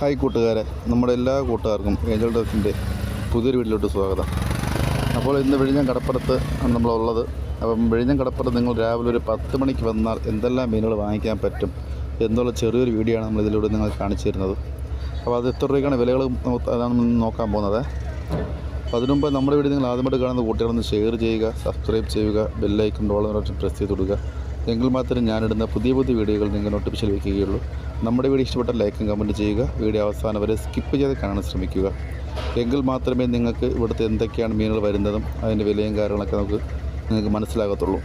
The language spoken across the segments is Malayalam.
ഹായ് കൂട്ടുകാരെ. നമ്മുടെ എല്ലാ കൂട്ടുകാർക്കും ഏഞ്ചൽ ഡോക്സിന്റെ പുതിയൊരു വീട്ടിലോട്ട് സ്വാഗതം. അപ്പോൾ ഇന്ന് വിഴിഞ്ഞം കടപ്പുറത്ത് ആണ് നമ്മളുള്ളത്. അപ്പം വിഴിഞ്ഞം കടപ്പുറത്ത് നിങ്ങൾ രാവിലെ ഒരു പത്ത് മണിക്ക് വന്നാൽ എന്തെല്ലാം മീനുകൾ വാങ്ങിക്കാൻ പറ്റും എന്നുള്ള ചെറിയൊരു വീഡിയോ ആണ് നമ്മൾ ഇതിലൂടെ നിങ്ങൾ കാണിച്ചു തരുന്നത് അപ്പോൾ അത് എത്ര രൂപയ്ക്കാണ് വിലകൾ അതാണ് നോക്കാൻ പോകുന്നത്. അപ്പോൾ അതിനുമുമ്പ് നമ്മുടെ വീഡിയോ നിങ്ങൾ ആദ്യമായിട്ട് കാണുന്ന കൂട്ടുകാരൊന്ന് ഷെയർ ചെയ്യുക സബ്സ്ക്രൈബ് ചെയ്യുക ബെല്ലൈക്കൺ ഡോളർ പ്രസ് ചെയ്ത് കൊടുക്കുക എങ്കിൽ മാത്രമേ ഞാനിടുന്ന പുതിയ പുതിയ വീഡിയോകൾ നിങ്ങൾ നോട്ടിഫിക്കേഷൻ ലഭിക്കുകയുള്ളൂ നമ്മുടെ വീഡിയോ ഇഷ്ടപ്പെട്ട ലൈക്കും കമന്റ് ചെയ്യുക. വീഡിയോ അവസാനം വരെ സ്കിപ്പ് ചെയ്ത് കാണാൻ ശ്രമിക്കുക. എങ്കിൽ മാത്രമേ നിങ്ങൾക്ക് ഇവിടുത്തെ എന്തൊക്കെയാണ് മീനുകൾ വരുന്നതും അതിന്റെ വിലയും കാര്യങ്ങളൊക്കെ നമുക്ക് നിങ്ങൾക്ക് മനസ്സിലാകത്തുള്ളൂ.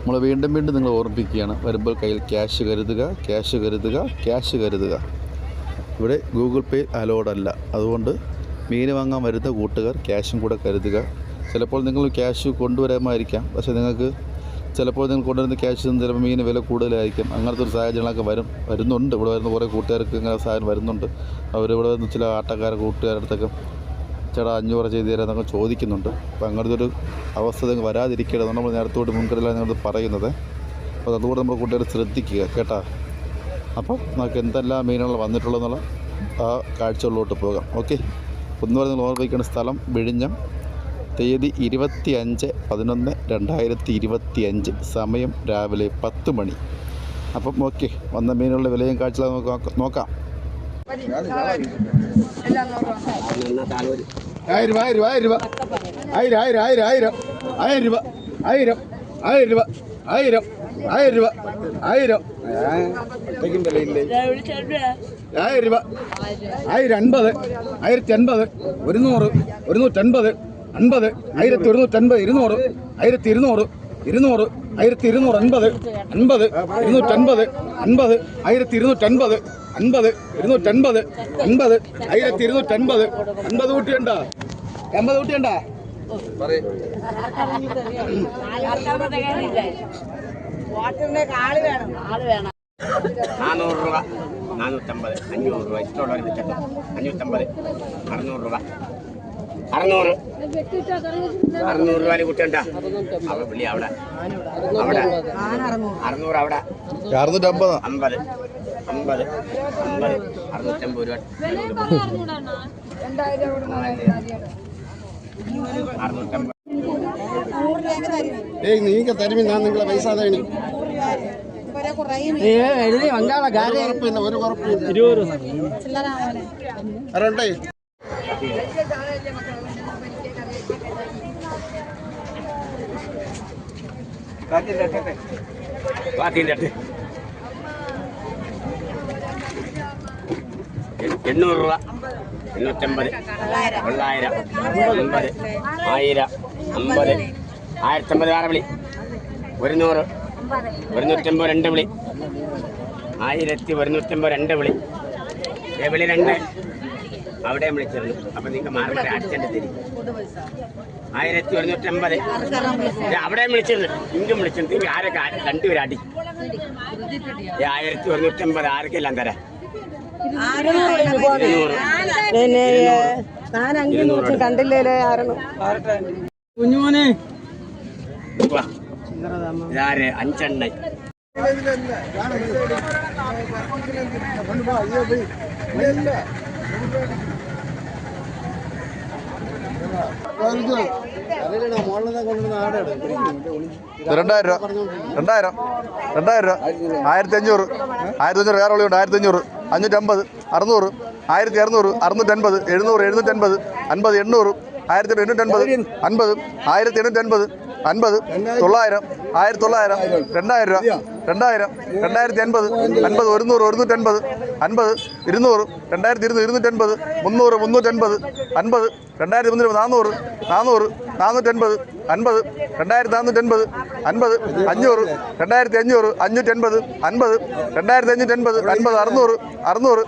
നമ്മൾ വീണ്ടും വീണ്ടും നിങ്ങൾ ഓർമ്മിപ്പിക്കുകയാണ്. വരുമ്പോൾ കയ്യിൽ ക്യാഷ് കരുതുക ക്യാഷ് കരുതുക ക്യാഷ് കരുതുക. ഇവിടെ ഗൂഗിൾ പേ അലോഡല്ല അതുകൊണ്ട് മീൻ വാങ്ങാൻ വരുന്ന കൂട്ടുകാർ ക്യാഷും കൂടെ കരുതുക. ചിലപ്പോൾ നിങ്ങൾ ക്യാഷ് കൊണ്ടുവരാമായിരിക്കാം. പക്ഷേ നിങ്ങൾക്ക് ചിലപ്പോൾ നിങ്ങൾ കൊണ്ടുവരുന്ന ക്യാഷ് ചിലപ്പോൾ മീന് വില കൂടുതലായിരിക്കും. അങ്ങനത്തെ ഒരു സാഹചര്യങ്ങളൊക്കെ വരും വരുന്നുണ്ട്. ഇവിടെ വരുന്ന കുറേ കൂട്ടുകാർക്ക് ഇങ്ങനെ സാധനം വരുന്നുണ്ട്. അവരിവിടെ വന്ന് ചില ആട്ടക്കാരെ കൂട്ടുകാരുടെ അടുത്തൊക്കെ ചേട്ടാ അഞ്ഞൂറ് ചെയ്ത് തരാമെന്നൊക്കെ ചോദിക്കുന്നുണ്ട്. അപ്പോൾ അങ്ങനത്തെ ഒരു അവസ്ഥ വരാതിരിക്കരുത് നമ്മൾ നേരത്തോട്ട് മുൻകരുതലാണ് നിങ്ങൾ പറയുന്നത്. അപ്പോൾ അതുകൂടെ നമ്മുടെ കൂട്ടുകാർ ശ്രദ്ധിക്കുക കേട്ടാ. അപ്പോൾ നമുക്ക് എന്തെല്ലാം മീനുകൾ വന്നിട്ടുള്ളതെന്നുള്ള ആ കാഴ്ചകളിലോട്ട് പോകാം. ഓക്കെ. ഒന്ന് പറഞ്ഞ് ഓർമ്മിക്കേണ്ട സ്ഥലം വിഴിഞ്ഞം. തീയതി ഇരുപത്തി അഞ്ച് പതിനൊന്ന് രണ്ടായിരത്തി ഇരുപത്തി അഞ്ച് സമയം രാവിലെ പത്ത് മണി. അപ്പം ഓക്കെ വന്ന മീനുകളുടെ വിലയും കാഴ്ച നോക്കാം ആയിരം രൂപ ആയിരം രൂപ. ആയിരം രൂപ ആയിരം ആയിരം ആയിരം. ആയിരം രൂപ ആയിരം ആയിരം രൂപ ആയിരം ആയിരം രൂപ ആയിരം. ആയിരം രൂപ. ആയിരം അൻപത് ആയിരത്തി അൻപത് ഒരുന്നൂറ് ഒരുന്നൂറ്റൻപത്. അൻപത് ആയിരത്തി ഒരുന്നൂറ്റൻപത് ഇരുന്നൂറ് ആയിരത്തി ഇരുന്നൂറ് ഇരുന്നൂറ് ആയിരത്തി ഇരുന്നൂറ് അൻപത് അൻപത് ഇരുന്നൂറ്റൻപത് അൻപത് ആയിരത്തി ഇരുന്നൂറ്റൻപത് അൻപത് അൻപത് ആയിരത്തി ഇരുന്നൂറ്റൻപത് അൻപത് കൂട്ടിയുണ്ട. അമ്പത് കൂട്ടിയുണ്ട. ആൾ വേണം ആൾ വേണം നാനൂറ് രൂപ നാനൂറ്റമ്പത് അഞ്ഞൂറ് രൂപ. ഇഷ്ടമുള്ളവർ വെച്ചോ അഞ്ഞൂറ്റമ്പത് അറുന്നൂറ് രൂപ. അറുന്നൂറ്. അറുന്നൂറ് രൂപ കുട്ടണ്ട അവിടെ വിളി അവിടെ. അവിടെ. അറുന്നൂറ്. അവിടെ. അറുന്നൂറ്റമ്പത്? അമ്പത്. അമ്പത്. അമ്പത്. അറുന്നൂറ്റമ്പത് രൂപ. ഏയ് നീക്ക തരുമി. ഞാൻ നിങ്ങളെ പൈസ തേണി ഒരു കുഴപ്പമില്ല അരണ്ടേ വാത്തിന്റെ എണ്ണൂറ് രൂപ എണ്ണൂറ്റമ്പത് തൊള്ളായിരം അമ്പത് ആയിരം അമ്പത് ആയിരത്തമ്പത് ആറ് വിളി ഒരുന്നൂറ് ഒരുന്നൂറ്റമ്പത് രണ്ട് വിളി ആയിരത്തി ഒരുന്നൂറ്റമ്പത് രണ്ട് വിളി വിളി രണ്ട്? അവിടെ വിളിച്ചിരുന്നു. അപ്പൊ നിങ്ങൾക്ക് മാറിയിട്ട് അച്ഛന്റെ തിരി. ആയിരത്തി ഒരുന്നൂറ്റമ്പത്. അവിടെയും വിളിച്ചിരുന്നു. ഇങ്ങും വിളിച്ചിരുന്നു. ആരൊക്കെ രണ്ടുപേരും അടി. ആയിരത്തി ഒരുന്നൂറ്റമ്പത് ആർക്കെല്ലാം തരാം? ഇരുന്നൂറ്. ഞാൻ അഞ്ചു നോക്കി കണ്ടില്ലേ ആരണം കുഞ്ഞുമോനെ. ഇതാര്? അഞ്ചെണ്ണ രണ്ടായിരം രൂപ. രണ്ടായിരം. രണ്ടായിരം രൂപ. ആയിരത്തി അഞ്ഞൂറ് ആയിരത്തി അഞ്ഞൂറ് വേറെ ഉള്ളിയുണ്ട് ആയിരത്തി അഞ്ഞൂറ് അഞ്ഞൂറ്റമ്പത്. അറുന്നൂറ്. ആയിരത്തി അറുന്നൂറ് അറുന്നൂറ്റൻപത്. എഴുന്നൂറ്. എഴുന്നൂറ്റൻപത്. അൻപത്. എണ്ണൂറ്. ആയിരത്തി എണ്ണൂറ്റൻപത് അൻപത്. ആയിരത്തി എണ്ണൂറ്റൻപത് അൻപത് തൊള്ളായിരം ആയിരത്തി തൊള്ളായിരം രണ്ടായിരം രൂപ രണ്ടായിരം രണ്ടായിരത്തി അൻപത് അൻപത് ഒരുന്നൂറ് ഒരുന്നൂറ്റൻപത് അൻപത് ഇരുന്നൂറ് രണ്ടായിരത്തി ഇരുന്നൂറ് ഇരുന്നൂറ്റൻപത് മുന്നൂറ് മുന്നൂറ്റൻപത് അൻപത് രണ്ടായിരത്തി മുന്നൂറ് നാനൂറ് നാനൂറ് നാനൂറ്റൻപത് അൻപത് രണ്ടായിരത്തി നാനൂറ്റൻപത് അൻപത് അഞ്ഞൂറ് രണ്ടായിരത്തി അഞ്ഞൂറ് അഞ്ഞൂറ്റൻപത് അൻപത് രണ്ടായിരത്തി അഞ്ഞൂറ്റൻപത് അൻപത് അറുന്നൂറ് അറുന്നൂറ്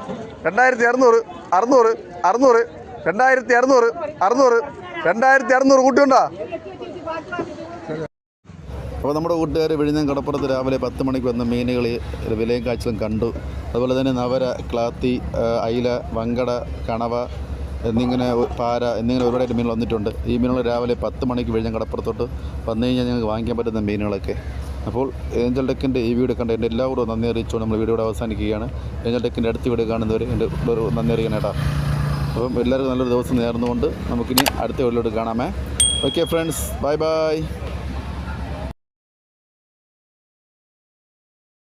രണ്ടായിരത്തി അറുന്നൂറ് അറുന്നൂറ് അറുന്നൂറ് രണ്ടായിരത്തി അറുന്നൂറ് അറുന്നൂറ് രണ്ടായിരത്തി അറുന്നൂറ് കൂട്ടിയുണ്ടോ അപ്പോൾ നമ്മുടെ കൂട്ടുകാർ വിഴിഞ്ഞം കടപ്പുറത്ത് രാവിലെ പത്ത് മണിക്ക് വന്ന മീനുകൾ വിലയും കാഴ്ചകളും കണ്ടു. അതുപോലെ തന്നെ നവര ക്ലാത്തി അയില വങ്കട കണവ എന്നിങ്ങനെ പാര എന്നിങ്ങനെ ഒരുപാട് മീനുകൾ വന്നിട്ടുണ്ട്. ഈ മീനുകൾ രാവിലെ പത്ത് മണിക്ക് വിഴിഞ്ഞം കടപ്പുറത്തോട്ട് വന്നു കഴിഞ്ഞാൽ ഞങ്ങൾക്ക് വാങ്ങിക്കാൻ പറ്റുന്ന മീനുകളൊക്കെ. അപ്പോൾ ഏഞ്ചൽ ഡെക്കിന്റെ ഈ വീഡിയോ കണ്ട എന്റെ എല്ലാവരും നന്ദി അറിയിച്ചുകൊണ്ട് നമ്മൾ വീഡിയോ അവസാനിക്കുകയാണ്. ഏഞ്ചൽ ഡെക്കിന്റെ അടുത്ത വീഡിയോ കാണുന്നവർ എന്റെ ഒരു നന്ദി അറിയിക്കണം കേട്ടോ അപ്പം എല്ലാവർക്കും നല്ലൊരു ദിവസം നേർന്നുകൊണ്ട് നമുക്കിനി അടുത്ത വീട്ടിലോട്ട് കാണാമേ. Okay friends bye bye.